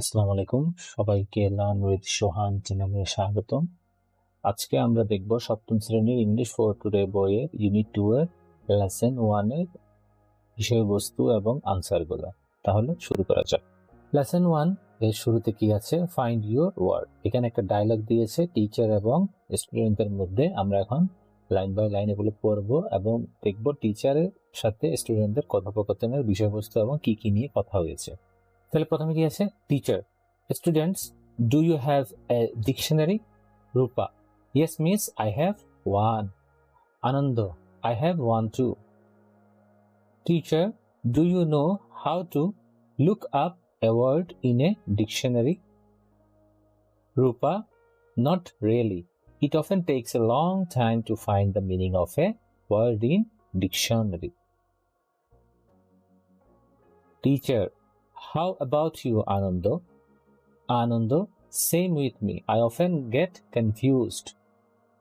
আসসালামু আলাইকুম। সবাইকে লার্ন উইথ সোহান চ্যানেলে স্বাগতম। আজকে আমরা দেখব সপ্তম শ্রেণির ইংলিশ ফর টুডে বইয়ের ইউনিট টু এর লেসন ওয়ানের বিষয়বস্তু এবং আনসারগুলো। তাহলে শুরু করা যাক। লেসন ওয়ানের শুরুতে কি আছে? ফাইন্ড ইউর ওয়ার্ড এখানে একটা ডায়লগ দিয়েছে টিচার এবং স্টুডেন্টদের মধ্যে। আমরা এখন লাইন বাই লাইন এগুলো পড়ব এবং দেখব টিচারের সাথে স্টুডেন্টদের কথোপকথনের বিষয়বস্তু এবং কি কি নিয়ে কথা হয়েছে। তাহলে প্রথমে কি আছে? Teacher students do you have a dictionary Rupa yes miss I have one Ananda I have one too teacher do you know how to look up a word in a dictionary Rupa not really it often takes a long time to find the meaning of a word in dictionary. Teacher how about you anando? Anando same with me. I often get confused.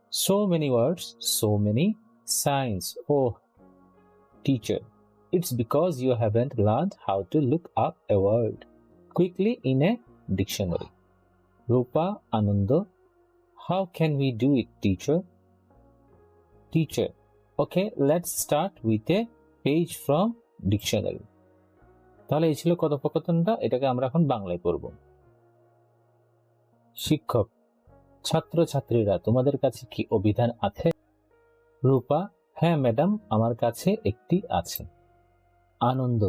So many words so many signs. Oh teacher it's because you haven't learned how to look up a word quickly in a dictionary. Rupa anando how can we do it, teacher? Teacher, okay, let's start with a page from dictionary. তাহলে এই ছিল কথোপকথনটা, এটাকে আমরা এখন বাংলায় করব শিক্ষক ছাত্র ছাত্রীরা তোমাদের কাছে কি অভিধান আছে? রূপা হ্যাঁ ম্যাডাম, আমার কাছে একটি আছে। আনন্দ,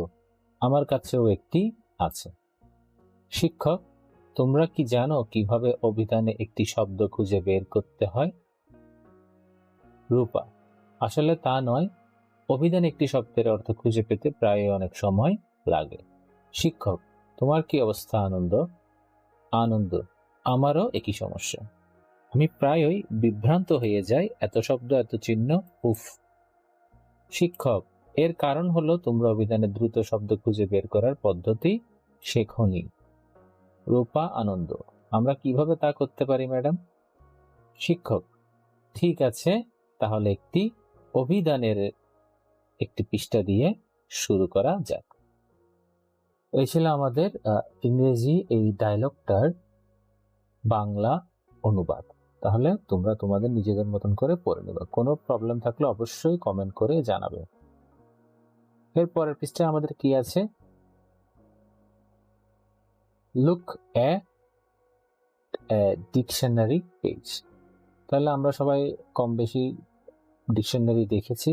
আমার কাছেও একটি আছে। শিক্ষক, তোমরা কি জানো কীভাবে অভিধানে একটি শব্দ খুঁজে বের করতে হয়? রূপা, আসলে তা নয়। অভিধানে একটি শব্দের অর্থ খুঁজে পেতে প্রায় অনেক সময় লাগে শিক্ষক, তোমার কি অবস্থা, আনন্দ? আনন্দ, আমারও একই সমস্যা। আমি প্রায়ই বিভ্রান্ত হয়ে যাই, এত শব্দ, এত চিহ্ন, উফ। শিক্ষক, এর কারণ হলো তোমরা অভিধানে দ্রুত শব্দ খুঁজে বের করার পদ্ধতি শেখনি। রূপা, আনন্দ, আমরা কীভাবে তা করতে পারি, ম্যাডাম? শিক্ষক, ঠিক আছে, তাহলে একটি অভিধানের একটি পৃষ্ঠা দিয়ে শুরু করা যাক। এই ছিল আমাদের ইংরেজি এই ডায়লগটার বাংলা অনুবাদ। তাহলে তোমরা তোমাদের নিজেদের মতন করে পড়ে নেবে। কোনো প্রবলেম থাকলে অবশ্যই কমেন্ট করে জানাবে। এর পরের পৃষ্ঠায় আমাদের কি আছে? লুক এ ডিকশনারি পেজ তাহলে আমরা সবাই কম বেশি ডিকশনারি দেখেছি।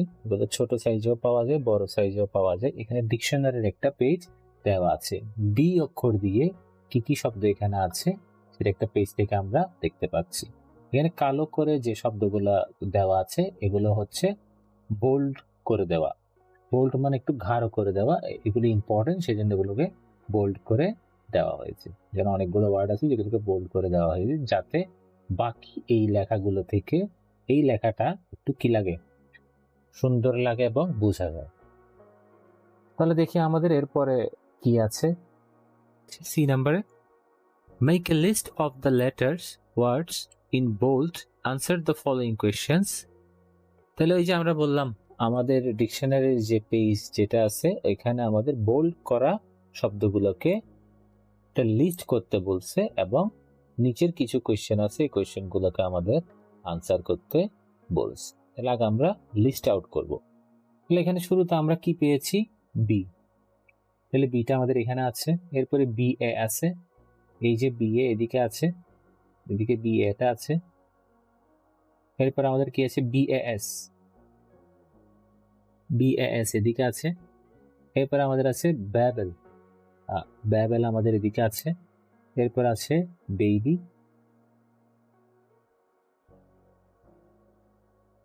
ছোট সাইজেও পাওয়া যায়, বড় সাইজেও পাওয়া যায়। এখানে ডিকশনারির একটা পেজ দেওয়া আছে। বি অক্ষর দিয়ে কি কি শব্দ এখানে আছে, সেটা একটা পেজ থেকে আমরা দেখতে পাচ্ছি। এখানে কালো করে যে শব্দগুলো দেওয়া আছে, এগুলো হচ্ছে বোল্ড করে দেওয়া। বোল্ড মানে একটু ঘাড় করে দেওয়া, এগুলি ইম্পর্টেন্ট সেই জন্য এগুলোকে বোল্ড করে দেওয়া হয়েছে। যেন অনেকগুলো ওয়ার্ড আছে, যেগুলোকে বোল্ড করে দেওয়া হয়েছে, যাতে বাকি এই লেখাগুলো থেকে এই লেখাটা একটু কি লাগে? সুন্দর লাগে এবং বোঝা যায়। তাহলে দেখি আমাদের এরপরে কি আছে? সি নাম্বারে make a list of the letters words in bold answer the following questions তাহলে ওই যে আমরা বললাম, আমাদের ডিকশনারির যে পেজ যেটা আছে, এখানে আমাদের বোল্ড করা শব্দগুলোকে একটা লিস্ট করতে বলছে এবং নিচের কিছু কোয়েশ্চেন আছে, এই কোয়েশ্চেনগুলোকে আমাদের আনসার করতে বলছে। তাহলে আগে আমরা লিস্ট আউট করব। তাহলে এখানে শুরুতে আমরা কি পেয়েছি? বি তাহলে বিটা আমাদের এখানে আছে, এরপরে বি এ আছে, এই যে বি এ এদিকে আছে, এদিকে বি এটা আছে, এরপর আমাদের কি আছে? B A S B A S এদিকে আছে, এরপর আমাদের আছে ব্যাবেল ব্যাবেল আমাদের এদিকে আছে, এরপর আছে বেবি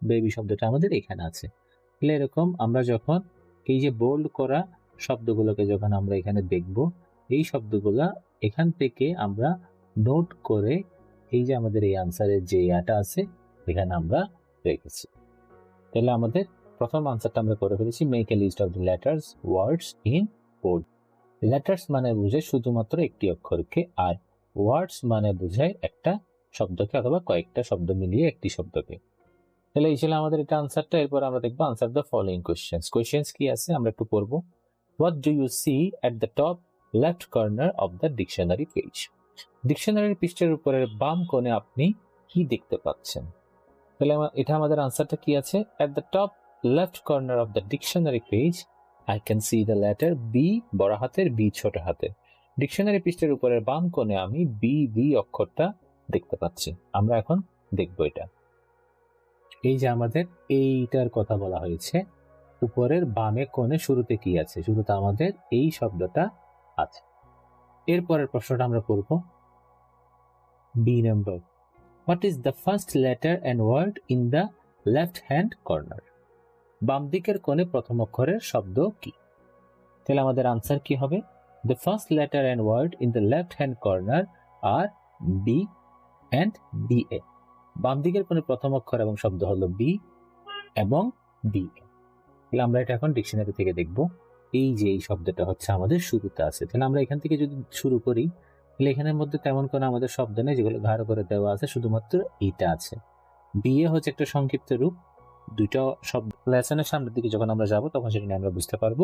বেবি শব্দটা আমাদের এখানে আছে, তাহলে এরকম আমরা যখন এই যে বোল্ড করা শব্দগুলোকে যখন আমরা এখানে দেখব, এই শব্দগুলা এখান থেকে আমরা নোট করে এই যে আমাদের এই আনসারের যে ইয়াটা আছে, এখানে আমরা রেখেছি তাহলে আমাদের প্রথম আনসারটা আমরা করে ফেলেছি make a list of the letters words in board letters মানে বুঝে শুধুমাত্র একটি অক্ষরকে, আর ওয়ার্ডস মানে বোঝায় একটা শব্দকে অথবা কয়েকটা শব্দ মিলিয়ে একটি শব্দকে। তাহলে এই ছিল আমাদের এটা আনসারটা এরপর আমরা দেখব answer the following questions questions কি আছে? আমরা একটু পড়ব। What do you see at the top left corner of the dictionary page ডিকশনারির পৃষ্ঠের উপরের বাম কোণে আপনি কি দেখতে পাচ্ছেন? তাহলে এটা আমাদের আনসারটা কি আছে? At the top left corner of the dictionary page I can see the letter B বড় হাতের বি ছোট হাতের। ডিকশনারি পৃষ্ঠের উপরের বাম কোণে আমি বি বি অক্ষরটা দেখতে পাচ্ছি। আমরা এখন দেখব এটা। এই যে আমাদের এইটার কথা বলা হয়েছে উপরের বামে কোণে শুরুতে কি আছে? শুরুতে আমাদের এই শব্দটা আছে। এরপরের প্রশ্নটা আমরা পড়ব। B number what is the first letter and word in the left hand corner বাম দিকের কোণে প্রথম অক্ষরের শব্দ কি? তাহলে আমাদের আনসার কি হবে? The first letter and word in the left hand corner are B and B A বাম দিকের কোণে প্রথম অক্ষর এবং শব্দ হলো বি এবং বি এ তাহলে আমরা এটা এখন ডিকশনারি থেকে দেখব। এই যে এই শব্দটা হচ্ছে আমাদের শুরুতে আছে। তাহলে আমরা এখান থেকে যদি শুরু করি, তাহলে এখানের মধ্যে তেমন কোনো আমাদের শব্দ নেই যেগুলো গাঢ় করে দেওয়া আছে, শুধুমাত্র এইটা আছে। বিয়ে হচ্ছে একটা সংক্ষিপ্ত রূপ। দুইটা শব্দ লেসনের সামনের দিকে যখন আমরা যাব, তখন সেটা নিয়ে আমরা বুঝতে পারব।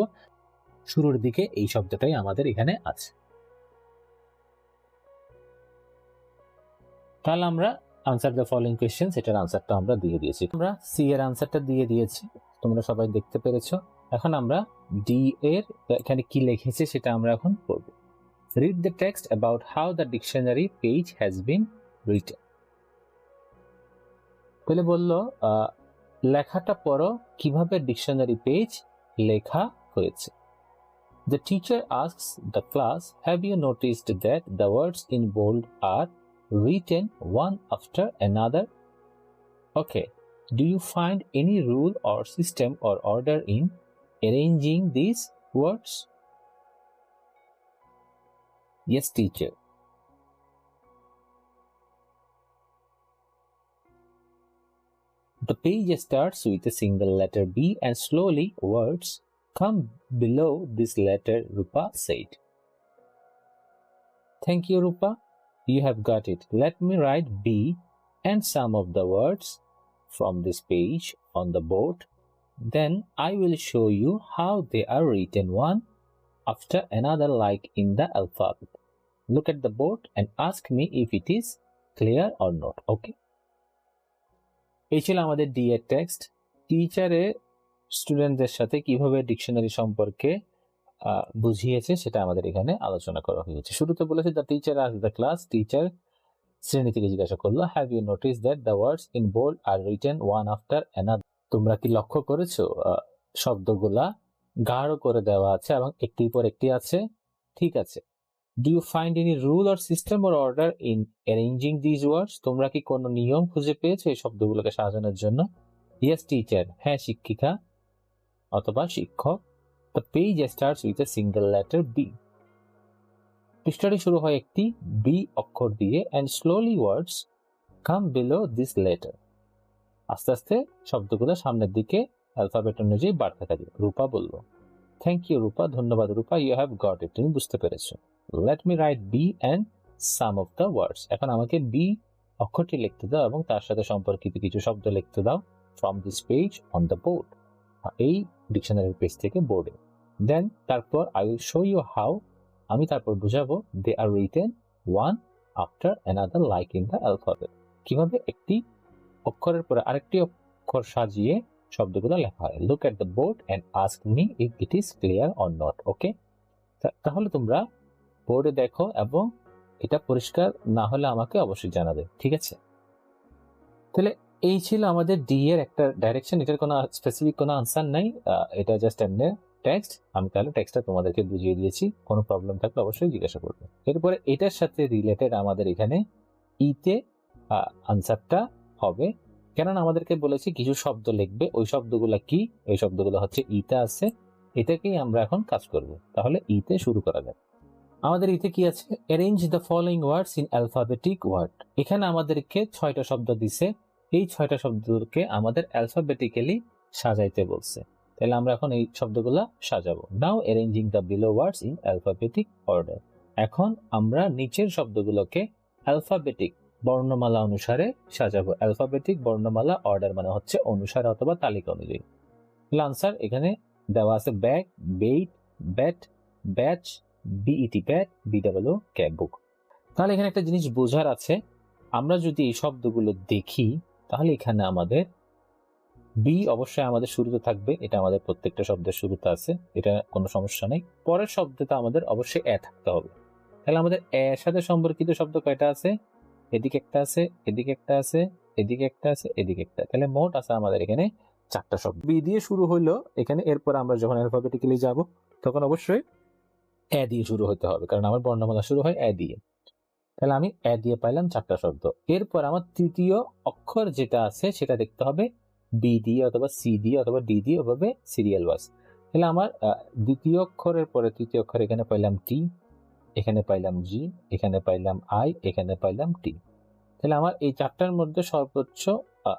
শুরুর দিকে এই শব্দটাই আমাদের এখানে আছে। তাহলে আমরা আনসার দ্য ফলোইং কোয়েশ্চেন এটার আনসারটা আমরা দিয়ে দিয়েছি। আমরা সি এর আনসারটা দিয়ে দিয়েছি তোমরা সবাই দেখতে পেরেছ। এখন আমরা ডি এর এখানে কি লিখেছে সেটা আমরা এখন পড়ব। Read the text about how the dictionary page has been written তাহলে বলল লেখাটা পড়ো কীভাবে ডিকশনারি পেজ লেখা হয়েছে। The teacher asks the class, Have you noticed that the words in bold are written one after another? Okay. Do you find any rule or system or order in arranging these words? Yes, teacher. The page starts with a single letter B and slowly words come below this letter, Rupa said. Thank you, Rupa. You have got it. Let me write B and some of the words from this page on the board. Then I will show you how they are written one after another like in the alphabet. Look at the board and ask me if it is clear or not. Okay? এই আমাদের D এর text টিচারে স্টুডেন্টদের সাথে কীভাবে dictionary সম্পর্কে বুঝিয়েছে, সেটা আমাদের এখানে আলোচনা করা হয়েছে। শুরুতে বলেছে দ্য টিচার আস দ্য ক্লাস টিচার শ্রেণি থেকে জিজ্ঞাসা করল have you notice that the words in bold are written one after another তোমরা কি লক্ষ্য করেছ? শব্দগুলা গাঢ় করে দেওয়া আছে এবং একটির পর একটি আছে? ঠিক আছে। Do you find any rule or system or order in arranging these words তোমরা কি কোনো নিয়ম খুঁজে পেয়েছ এই শব্দগুলোকে সাজানোর জন্য? ইয়েস টিচার হ্যাঁ শিক্ষিকা অথবা শিক্ষক। The page starts with a single letter B পৃষ্ঠাটি শুরু হয় একটি বি অক্ষর দিয়ে and slowly words come below this letter আস্তে আস্তে শব্দগুলো সামনের দিকে অ্যালফাবেট অনুযায়ী বাড়তে থাকে রূপা বলল থ্যাংক ইউ রূপা। ধন্যবাদ, Rupa. You have got it তুমি বুঝতে পেরেছ। Let me write B and some of the words এখন আমাকে বি অক্ষরটি লিখতে দাও এবং তার সাথে সম্পর্কিত কিছু শব্দ লিখতে দাও from this page on the board এই ডিকশনারির পেজ থেকে বোর্ডে দেন তারপর I will show you how আমি তারপর বুঝাবো they are written one after another like in the alphabet কীভাবে একটি অক্ষরের পরে আরেকটি অক্ষর সাজিয়ে শব্দগুলো লেখা হয়। Look at the board and ask me if it is clear or not okay তাহলে তোমরা বোর্ডে দেখো এবং এটা পরিষ্কার না হলে আমাকে অবশ্যই জানাবে, ঠিক আছে? তাহলে এই ছিল আমাদের ডি এর একটা ডাইরেকশন এটার কোনো স্পেসিফিক কোনো আনসার নাই। এটা জাস্ট এমনি টেক্সট আমি তাহলে টেক্সটটা তোমাদেরকে বুঝিয়ে দিয়েছি। কোনো প্রবলেম থাকলে অবশ্যই জিজ্ঞাসা করবে। এরপরে এটার সাথে রিলেটেড আমাদের এখানে ইতে আনসারটা হবে। কেননা আমাদেরকে বলেছি কিছু শব্দ লিখবে। ওই শব্দগুলো কি? ওই শব্দগুলো হচ্ছে ইতে আছে। এটাকেই আমরা এখন কাজ করব। তাহলে ইতে শুরু করা যাক। আমাদের ইতে কি আছে? Arrange the following words in alphabetic word এখানে আমাদেরকে ছয়টা শব্দ দিছে। এই ছয়টা শব্দকে আমাদের অ্যালফাবেটিক্যালি সাজাইতে বলছে। তাহলে আমরা এখন এই শব্দগুলো সাজাবো। Now arranging the below words in alphabetic order এখন আমরা নিচের শব্দগুলোকে অ্যালফাবেটিক বর্ণমালা অনুসারে সাজাবো। অ্যালফাবেটিক বর্ণমালা অর্ডার মানে হচ্ছে অনুসারে অথবা তালিকা অনুযায়ী। আনসার এখানে দেওয়া আছে bag bait bat batch B E T pad B double O cab book তাহলে এখানে একটা জিনিস বোঝার আছে। আমরা যদি এই শব্দগুলো দেখি তাহলে এখানে আমাদের বি অবশ্যই আমাদের শুরুতে থাকবে। এটা আমাদের প্রত্যেকটা শব্দের শুরুতে আছে। এটা কোনো সমস্যা নেই। পরের শব্দটা আমাদের অবশ্যই এ থাকতে হবে। তাহলে আমাদের এর সাথে সম্পর্কিত শব্দ কয়টা আছে? এদিকে একটা আছে, এদিকে একটা আছে, এদিকে একটা আছে, এদিকে একটা। তাহলে মোট আছে আমাদের এখানে চারটা শব্দ। বি দিয়ে শুরু হইল এখানে, এরপর আমরা যখন অ্যালফাবেটিক্যালি যাব, তখন অবশ্যই এ দিয়ে শুরু হতে হবে। কারণ আমার বর্ণমালা শুরু হয় এ দিয়ে। তাহলে আমি এ দিয়ে পাইলাম চারটা শব্দ। এরপর আমার তৃতীয় অক্ষর যেটা আছে সেটা দেখতে হবে বি দিয়ে অথবা সি দিয়ে অথবা ডি দিয়ে ওভাবে সিরিয়াল ওয়াইজ তাহলে আমার দ্বিতীয় অক্ষরের পরে তৃতীয় অক্ষর এখানে পাইলাম টি এখানে পাইলাম জি এখানে পাইলাম আই এখানে পাইলাম টি তাহলে আমার এই চারটার মধ্যে সর্বোচ্চ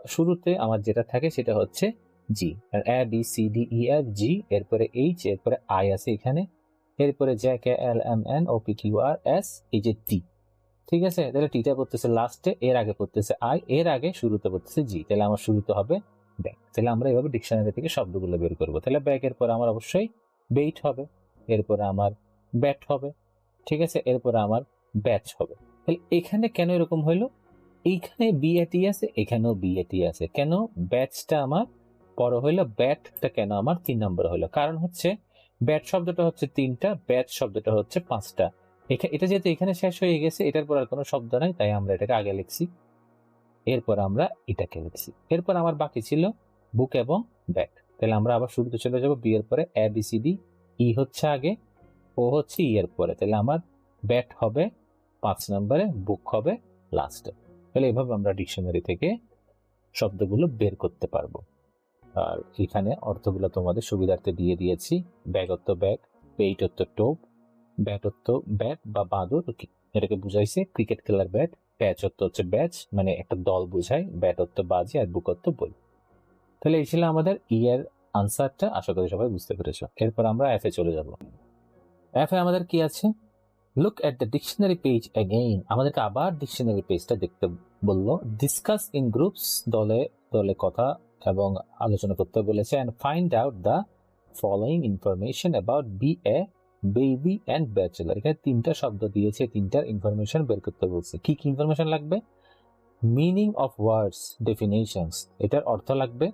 শুরুতে আমার যেটা থাকে সেটা হচ্ছে G A B C D E F G এরপরে এইচ এরপরে আই আছে এখানে। এরপরে J K L M N O P Q R S এই যে টি ঠিক আছে? তাহলে টিটা পড়তেছে লাস্টে এর আগে পড়তেছে আই এর আগে শুরুতে পড়তেছে জি তাহলে আমার শুরুতে হবে ব্যাগ তাহলে আমরা এভাবে ডিকশনারি থেকে শব্দগুলো বের করব। তাহলে ব্যাগের পর আমার অবশ্যই বেইট হবে, এরপরে আমার ব্যাট হবে, ঠিক আছে? এরপরে আমার ব্যাচ হবে। তাহলে এখানে কেন এরকম হইল? এইখানে বিএটি আছে, এখানেও বিএটি আছে। কেন ব্যাচটা আমার বড় হইল? ব্যাটটা কেন আমার তিন নম্বর হইল? কারণ হচ্ছে ব্যাট শব্দটা হচ্ছে তিনটা ব্যাচ শব্দটা হচ্ছে পাঁচটা। এটা যেহেতু এখানে শেষ হয়ে গেছে, এটার পর আর কোনো শব্দ নাই, তাই আমরা এটাকে আগে লিখছি। এরপর আমরা এটাকে লিখছি। এরপর আমার বাকি ছিল বুক এবং ব্যাট তাহলে আমরা আবার শুরুতে চলে যাব বি এর পরে A B C D E হচ্ছে আগে ও হচ্ছে ই এর পরে। তাহলে আমার ব্যাট হবে পাঁচ নম্বরে বুক হবে লাস্টে তাহলে এভাবে আমরা ডিকশনারি থেকে শব্দগুলো বের করতে পারব। আর এখানে অর্থগুলো তোমাদের সুবিধার্থে দিয়ে দিয়েছি। ব্যাগ ব্যাগ পেইট টোপ ব্যাট অর্থ ব্যাট বা বাদর কি- এটাকে বুঝাইছে ক্রিকেট খেলার ব্যাট অর্থ হচ্ছে ব্যাচ মানে একটা দল বুঝায় ব্যাট অর্থ বাজি আর বুক অর্থ বই তাহলে এই ছিল আমাদের ই এর আনসারটা আশা করি সবাই বুঝতে পেরেছ। এরপর আমরা এফ এ চলে যাব। এফ এ আমাদের কি আছে? Look at the dictionary page again আমাদেরকে আবার ডিকশনারি পেজটা দেখতে বলল। ডিসকাস ইন গ্রুপস দলে দলে কথা এবং আলোচনা করতে বলেছে। And find out the following information about B A baby and bachelor এখানে তিনটা শব্দ দিয়েছে, তিনটার ইনফরমেশন বের করতে বলছে। কি কি ইনফরমেশন লাগবে? মিনিং অফ ওয়ার্ডস ডেফিনেশনস এটার অর্থ লাগবে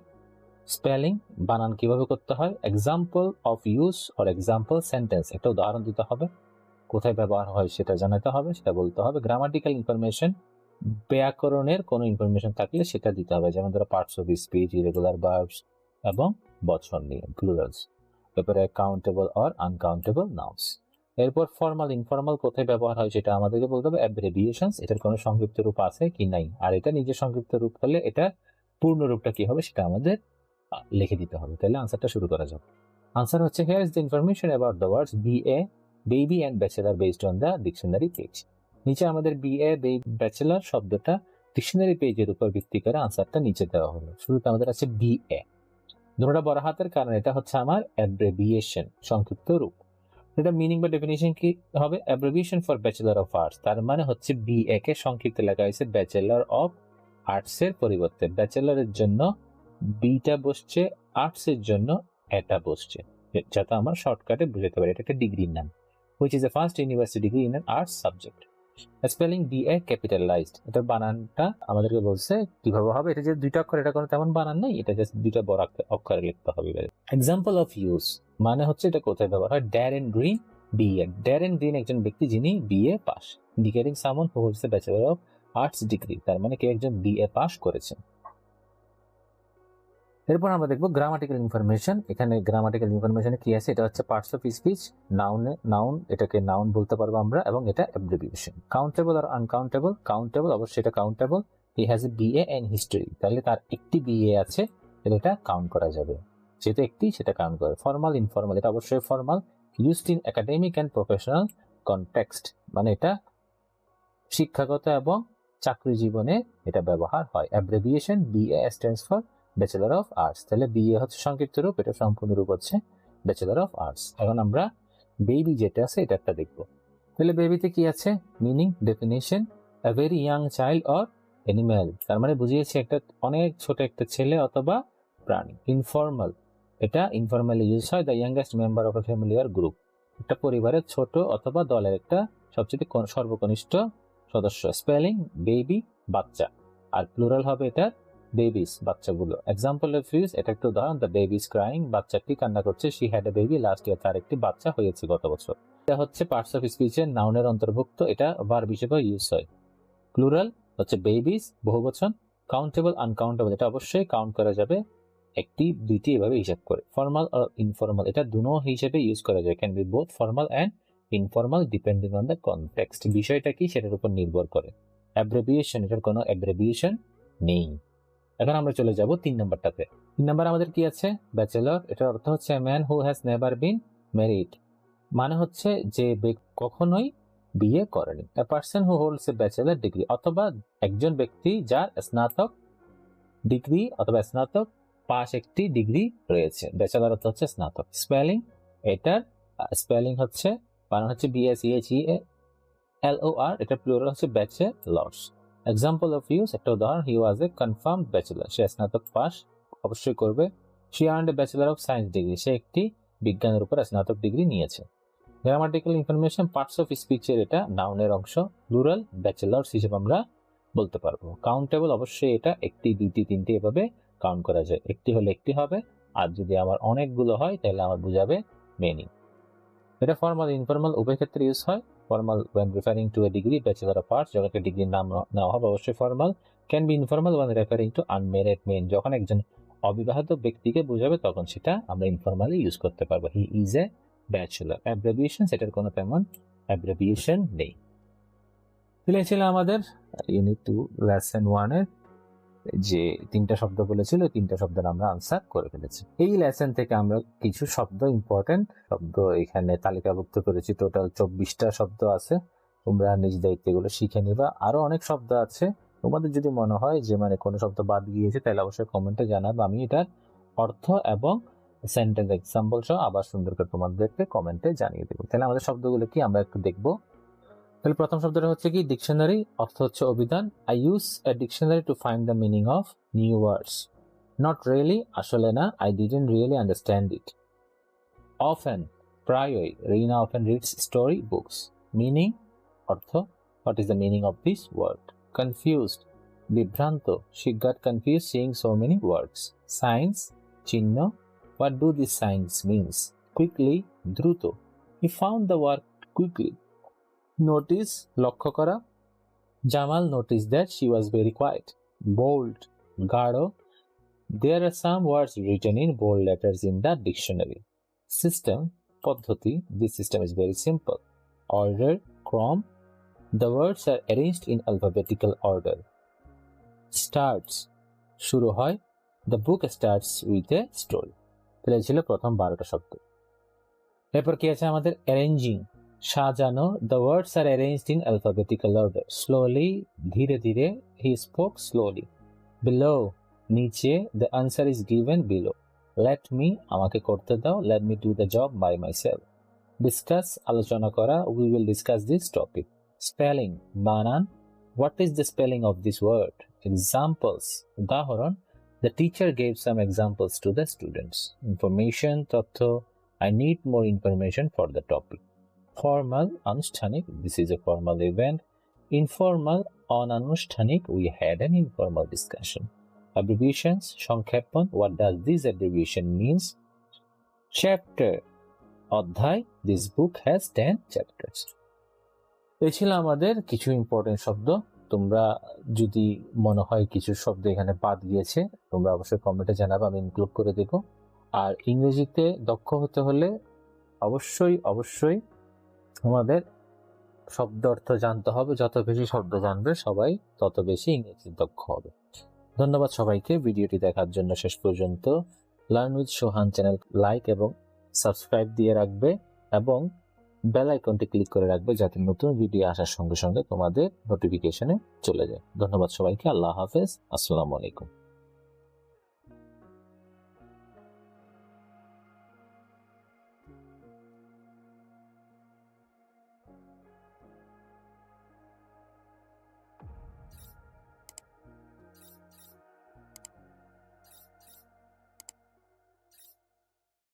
স্পেলিং বানান কীভাবে করতে হয় example of use or example sentence একটা উদাহরণ দিতে হবে, কোথায় ব্যবহার হয় সেটা জানাতে হবে, সেটা বলতে হবে। গ্রামাটিক্যাল ইনফরমেশন ব্যাকরণের কোনো ইনফরমেশন থাকলে সেটা দিতে হবে, যেমন ধরো parts of speech irregular verbs এবং বচন নিয়ে প্লুরালস এরপরে কাউন্টেবল অর আনকাউন্টেবল নাউন্স এরপর ফর্মাল ইনফর্মাল কোথায় ব্যবহার হয় সেটা আমাদেরকে বলতে হবে। অ্যাব্রেভিয়েশনস এটার কোনো সংক্ষিপ্ত রূপ আছে কি নাই? আর এটা নিজে সংক্ষিপ্ত রূপ হলে এটা পূর্ণ রূপটা কি হবে সেটা আমাদের লিখে দিতে হবে। তাহলে আনসারটা শুরু করা যাক। আনসার হচ্ছে here is the information about the words B A baby and bachelor based on the dictionary page নিচে আমাদের বি এ ব্যাচেলার শব্দটা ডিকশনারি পেজের উপর ভিত্তি করে আনসারটা নিচে দেওয়া হলো। শুরুতে আমাদের আছে বি এ দুটোটা বড় হাতের কারণ এটা হচ্ছে আমার অ্যাব্রেভিয়েশন সংক্ষিপ্ত রূপ। এটা মিনিং বা ডেফিনেশন কি হবে? Abbreviation for bachelor of arts তার মানে হচ্ছে বি এ কে সংক্ষিপ্ত লেখা হয়েছে ব্যাচেলার অফ আর্টস এর পরিবর্তে। ব্যাচেলারের জন্য বিটা বসছে আর্টস এর জন্য এটা বসছে। যাতে আমার শর্টকাটে বুঝতে পারি। এটা একটা ডিগ্রির নাম। Which is a first university degree in arts subject spelling B A capitalized এটা বানানটা আমাদেরকে বলছে কীভাবে হবে? এটা যে দুইটা অক্ষর, এটা কোনো তেমন বানান নেই। এটা জাস্ট দুইটা বড় অক্ষরে লিখতে হবে এক্সাম্পল অফ ইউজ মানে হচ্ছে এটা কোথায় ব্যবহার হয়? Darren Green BA Darren Green একজন ব্যক্তি যিনি BA pass. Indicating someone who holds bachelor of arts degree তার মানে কেউ একজন বিএ পাস করেছেন। এরপর আমরা দেখব গ্রামাটিক্যাল ইনফরমেশন এখানে গ্রামাটিক্যাল ইনফরমেশনে কি আছে? এটা হচ্ছে parts of speech noun noun এটাকে নাউন বলতে পারব আমরা, এবং এটা অ্যাব্রিভিয়েশন কাউন্টেবল আর আনকাউন্টেবল কাউন্টেবল অবশ্যই এটা countable he has a BA in history তাহলে তার একটি বিএ আছে, তাহলে এটা কাউন্ট করা যাবে। যেহেতু একটি, সেটা কাউন্ট করে। ফর্মাল ইনফর্মাল এটা অবশ্যই formal used in academic and professional context মানে এটা শিক্ষাগত এবং চাকরি জীবনে এটা ব্যবহার হয়। Abbreviation BA stands for bachelor of arts তাহলে বিএ হচ্ছে সংক্ষিপ্ত রূপ, এটা সম্পূর্ণ রূপ হচ্ছে ব্যাচেলার অফ আর্টস এখন আমরা বেবি যেটা আছে, এটা একটা দেখব। তাহলে বেবিতে কি আছে? Meaning definition a very young child or animal তার মানে বুঝিয়েছে একটা অনেক ছোট একটা ছেলে অথবা প্রাণী। ইনফর্মাল এটা ইনফর্মালি ইউজ হয় the youngest member of a family or group একটা পরিবারের ছোট অথবা দলের একটা সবচেয়ে সর্বকনিষ্ঠ সদস্য। স্পেলিং বেবি বাচ্চা। আর প্লুরাল হবে এটা বেবিস বাচ্চাগুলো। এক্সাম্পল অফ ইউজ এটা একটা উদাহরণ দ্য বেবিস ক্রাইং বাচ্চাটি কান্না করছে she had a baby last year তার একটি বাচ্চা হয়েছে গত বছর। এটা হচ্ছে পার্টস অফ স্পিচের নাউনের অন্তর্ভুক্ত, এটা ভার্ব হিসেবে ইউজ হয়। প্লুরাল হচ্ছে বেবিস বহুবচন কাউন্টেবল আনকাউন্টেবল এটা অবশ্যই কাউন্ট করা যাবে। একটি, দুইটি এভাবে হিসাব করে। ফর্মাল আর ইনফর্মাল এটা দুনো হিসেবে ইউজ করা যায়। Can be both formal and informal depending on the context বিষয়টা কি, সেটার উপর নির্ভর করে। অ্যাব্রেভিয়েশন এটার কোনো অ্যাব্রেভিয়েশন নেই। এখন আমরা চলে যাব তিন নম্বরটাতে। তিন নম্বর আমাদের কি আছে? ব্যাচেলর এটার অর্থ হচ্ছে man who has never been married মানে হচ্ছে যে কখনোই বিয়ে করেনি। A person who holds a bachelor degree অথবা একজন ব্যক্তি যার স্নাতক ডিগ্রি অথবা স্নাতক পাশ একটি ডিগ্রি রয়েছে। ব্যাচেলার অর্থ হচ্ছে স্নাতক। স্পেলিং এটার স্পেলিং হচ্ছে বানান হচ্ছে বিএসইএইচই এল ও আর এটা প্লুরাল হচ্ছে ব্যাচেলর্স এক্সাম্পল অফ ইউজ একটা উদাহরণ হি ওয়াজ এ কনফার্ম ব্যাচেলর সে স্নাতক পাস অবশ্যই করবে। She earned a bachelor of science degree সে একটি বিজ্ঞানের উপর স্নাতক ডিগ্রি নিয়েছে। গ্রামাটিক্যাল ইনফরমেশন পার্টস অফ স্পিচের এটা নাউনের অংশ প্লুরাল ব্যাচেলার্স হিসেবে আমরা বলতে পারব। কাউন্টেবল অবশ্যই এটা একটি, দুইটি, তিনটি এভাবে কাউন্ট করা যায়। একটি হলে একটি হবে। আর যদি আমার অনেকগুলো হয়, তাহলে আমার বুঝাবে মেনি এটা ফর্মাল ইনফর্মাল উভয় ক্ষেত্রে ইউজ হয়। Formal when referring to a degree bachelor of arts যখন ডিগ্রির নাম নেওয়া হবে, অবশ্যই formal can be informal when referring to unmarried men যখন একজন অবিবাহিত ব্যক্তিকে বোঝাবে, তখন সেটা আমরা ইনফর্মালি ইউজ করতে পারব। হি ইজ এ ব্যাচেলর অ্যাব্রেভিয়েশন সেটার কোনো তেমন অ্যাব্রেভিয়েশন নেই। তাহলে ছিল আমাদের ইউনিট টু লেসন ওয়ানের যে তিনটা শব্দ বলেছিল তিনটা শব্দের আমরা আনসার করে ফেলেছি। এই লেসন থেকে আমরা কিছু শব্দ ইম্পর্টেন্ট শব্দ এখানে তালিকাভুক্ত করেছি। টোটাল চব্বিশটা শব্দ আছে। তোমরা নিজ দায়িত্বে এগুলো শিখে নিবা। আরও অনেক শব্দ আছে। তোমাদের যদি মনে হয় যে মানে কোনো শব্দ বাদ গিয়েছে, তাহলে অবশ্যই কমেন্টে জানাব। আমি এটার অর্থ এবং সেন্টেন্স এক্সাম্পল সহ আবার সুন্দর করে তোমাদেরকে কমেন্টে জানিয়ে দেবো। তাহলে আমাদের শব্দগুলো কি? আমরা একটু দেখব। তাহলে প্রথম শব্দটা হচ্ছে কি? ডিকশনারি অর্থ হচ্ছে অভিধান। I use a dictionary to find the meaning of new words not really আসলে না। I didn't really understand it often প্রায়ই Rina often reads story books meaning অর্থ what is the meaning of this word confused বিভ্রান্ত she got confuse seeing so many words signs চিহ্ন what do this signs means quickly দ্রুত. He found the work quickly notice লক্ষ্য করা। Jamal notice that she was very quite bold গাঢ়। There are some words written in bold letters in the dictionary system পদ্ধতি this system is very simple order ক্রম the words are arranged in alphabetical order starts শুরু হয়। The book starts with a story তাহলে ছিল প্রথম বারোটা শব্দ। এরপর কি আছে আমাদের? Arranging সাজানো the words are arranged in alphabetical order slowly ধীরে ধীরে হি স্পোক স্লোলি বিলো নিচে the answer is given below let me আমাকে করতে দাও let me do the job by myself discuss আলোচনা করা we will discuss this topic spelling বানান what is the spelling of this word examples উদাহরণ the teacher gave some examples to the students information তথ্য I need more information for the topic Formal আনুষ্ঠানিক this is a formal event informal অনানুষ্ঠানিক we had an informal discussion abbreviations, সংক্ষেপণ, what does this abbreviation means? Chapter, অধ্যায়, this book has 10 chapters. এই ছিল আমাদের কিছু important শব্দ। তোমরা যদি মনে হয় কিছু শব্দ এখানে বাদ গিয়েছে, তোমরা অবশ্যই কমেন্টে জানাবে, আমি ইনক্লুড করে দেব। আর ইংরেজিতে দক্ষ হতে হলে অবশ্যই অবশ্যই আমাদের শব্দ অর্থ জানতে হবে। যত বেশি শব্দ জানবে সবাই তত বেশি ইংরেজি দক্ষ হবে। ধন্যবাদ সবাইকে। ভিডিওটি দেখার জন্য শেষ পর্যন্ত learn with Sohan channel like এবং সাবস্ক্রাইব দিয়ে রাখবে এবং বেল আইকনটি ক্লিক করে রাখবে যাতে নতুন ভিডিও আসার সঙ্গে সঙ্গে তোমাদের নোটিফিকেশনে চলে যায়। ধন্যবাদ সবাইকে। আল্লাহ হাফেজ। আসসালামু আলাইকুম।